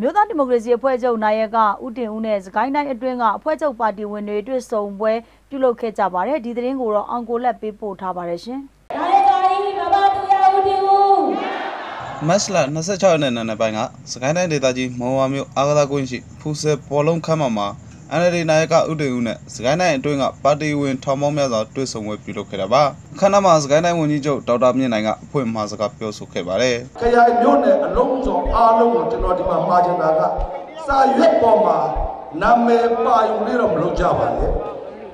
မြို့သားဒီမိုကရေစီအဖွဲ့ချုပ်နိုင်ရကဦးတင်ဦးနဲ့စကိုင်းတိုင်းအတွင်းကအဖွဲ့ချုပ်ပါတီဝင်တွေတွေ့ဆုံပွဲပြုလုပ်ခဲ့ကြပါတယ်ဒီသတင်းကိုတော့အောင်ကိုလက်ပေးပို့ထားပါတယ်ရှင်ဒါရကာကြီးဘာဘာတူရဦးတီဦးမတ်လ26ရက်နေ့နံနက်ပိုင်းကစကိုင်းတိုင်းဒေသကြီးမော်ဝါမြို့အာဂသာကွင်းရှိဖူဆယ်ပေါ်လုံးခမ်းမမှာ NLD နာယကဥတေဦးနဲ့စကိုင်းတိုင်းအတွင်းကပါတီဝင်ထောင်ပေါင်းများစွာတွေ့ဆုံပွဲပြုလုပ်ခဲ့တာပါအခမ်းအနားမှာစကိုင်းတိုင်းဝန်ကြီးချုပ်ဒေါက်တာမြင့်နိုင်ကအဖွင့်အမှာစကားပြောဆိုခဲ့ပါတယ်ခရိုင်မြို့နယ်အလုံးစုံအားလုံးကိုကျွန်တော်ဒီမှာမှာချင်တာကစာရွက်ပေါ်မှာနာမည်ပါယူလေးတော့မလုပ်ကြပါနဲ့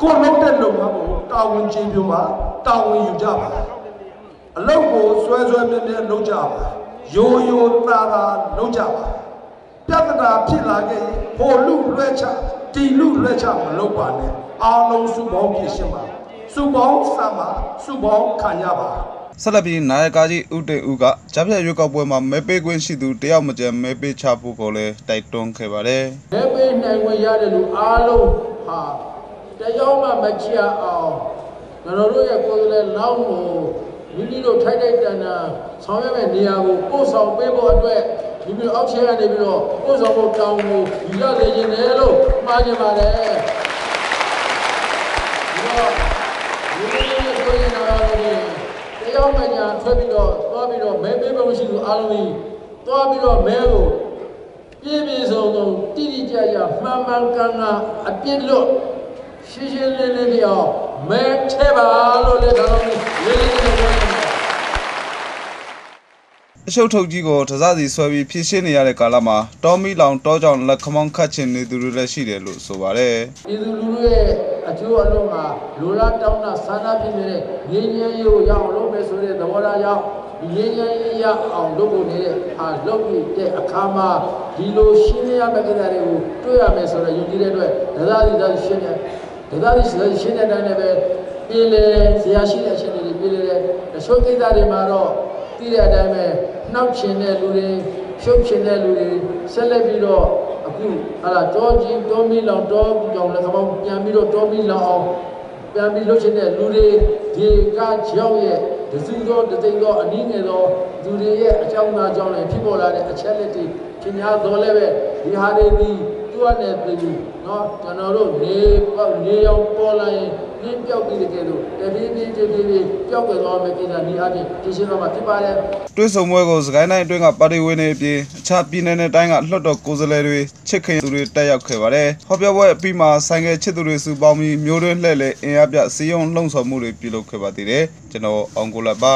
ကိုယ်လုံးတဲ့လုံငန်းကိုတာဝန်ချင်းပြမှာတာဝန်ယူကြပါအလုပ်ကိုဆွဲဆွဲမြဲမြဲလုပ်ကြပါရိုးရိုးသားသားလုပ်ကြပါ ပြဿနာဖြစ်လာခဲ့ရင်ဟိုလူလွှဲချတီလူလွှဲချမလုပ်ပါနဲ့အားလုံးစုပေါင်းပြည့်ရှင်းပါစုပေါင်းစမ်းပါစုပေါင်းခံရပါဆက်လက်ပြီးနာယကကြီးဥတေဦးကကြားဖြတ်ရွေးကောက်ပွဲမှာမဲပေးခွင့်ရှိသူတယောက်မကျန်မဲပေးချဖို့ကိုလည်းတိုက်တွန်းခဲ့ပါတယ်မဲပေးနိုင်ဝင်ရတဲ့လူအားလုံးဟာတယောက်မှမချရအောင်ကျွန်တော်တို့ရဲ့ကိုယ်စားလှယ်လောင်းကိုမိမိတို့ထိုက်ထိုက်တန်တန်ဆောင်ရွက်မဲ့နေရာကိုပို့ဆောင်ပေးဖို့အတွက် မိမိတို့အောက်ခြေကနေပြီးတော့ပို့ဆောင်ဖို့တောင်းကိုယူရစေခြင်းတယ်လို့မှားကြပါတယ်ဒီတော့ဒီလိုဆိုရင်တော့တယောက်မှညာထွက်ပြီးတော့သွားပြီးတော့မဲပေးဖို့ရှိသူအားလုံးကြီးသွားပြီးတော့မဲကိုပြည့်ပြည့်စုံစုံတိတိကျကျမှန်မှန်ကန်ကန်အပြစ်လွတ်ရှင်းရှင်းလင်းလင်းပြောင်းမဲထဲပါလို့လည်းကျွန်တော်လေးလေးလေးပြောနေတယ် အရှုပ်ထုတ်ကြီးကိုတစစီဆွဲပြီးဖြည့်ရှင်းနေရတဲ့ကာလမှာတောမီလောင်တောကြောင်လက်ခမောင်းခတ်ချင်နေသူတွေလည်းရှိတယ်လို့ဆိုပါတယ်ပြည်သူလူထုရဲ့အကျိုးအလုံးမှာလူလားတောင်းတာဆန္ဒဖြစ်နေတဲ့ငြိမ်းချမ်းရေးကိုရအောင်လုပ်မယ်ဆိုတဲ့သဘောထားကြောင့်ဒီငြိမ်းချမ်းရေးရအောင်လုပ်ဖို့နေတဲ့အာလုပ်ပြီးတဲ့အခါမှာဒီလိုရှင်းရမယ့်ကိစ္စတွေကိုတွေ့ရမယ်ဆိုတော့ယုံကြည်တဲ့အတွက်ဒသတိသာရှင်းတယ်ဒသတိရှင်းတဲ့တိုင်းလည်းပဲပြည်လေဇရာရှိတဲ့အချက်တွေပြည်လေတဲ့တချို့ကိစ္စတွေမှာတော့ သိတဲ့အတိုင်းပဲနှောက်ချင်တဲ့လူတွေရှုပ်ချင်တဲ့လူတွေဆက်လက်ပြီးတော့အခုဟာလာတောကြီးတောမီလောင်တောကြောင်လည်းကမောင်းပြန်ပြီးတော့တောမီလောင်အောင်ပြန်ပြီးလုပ်ချင်တဲ့လူတွေဒီကကြောက်ရဲ့ဒစုသောတသိန်းသောအနည်းငယ်သောသူတွေရဲ့အကြောင်းသားကြောင့်လည်းဖြစ်ပေါ်လာတဲ့အချက်လက်တွေခင်ဗျားတော်လည်းပဲဒီဟာတွေဒီ သူကလည်းသိပြီနော်ကျွန်တော်တို့နေပေါ့နေအောင်ပေါ်လာရင်နှင်းပြောက်ပြီးတကယ်လို့တပြေးပြေးချင်းပြေးပြေးပျောက်ကွယ်သွားမယ်ကိစ္စဒီအပြင်တရှင်းတော့မှဖြစ်ပါတယ်တွဲဆောင်ပွဲကိုစကိုင်းတိုင်းအတွင်းကပါတီဝင်တွေအပြင်အခြားပြည်နယ်နဲ့တိုင်းကလွှတ်တော်ကိုယ်စားလှယ်တွေချစ်ခင်သူတွေတက်ရောက်ခဲ့ပါတယ်ဟောပြောပွဲအပြီးမှာဆိုင်ကယ်ချစ်သူတွေစုပေါင်းပြီးမျိုးတွင်းလှည့်လည်အင်အားပြစီယုံလှုံ့ဆော်မှုတွေပြုလုပ်ခဲ့ပါသေးတယ်ကျွန်တော်အောင်ကိုလတ်ပါ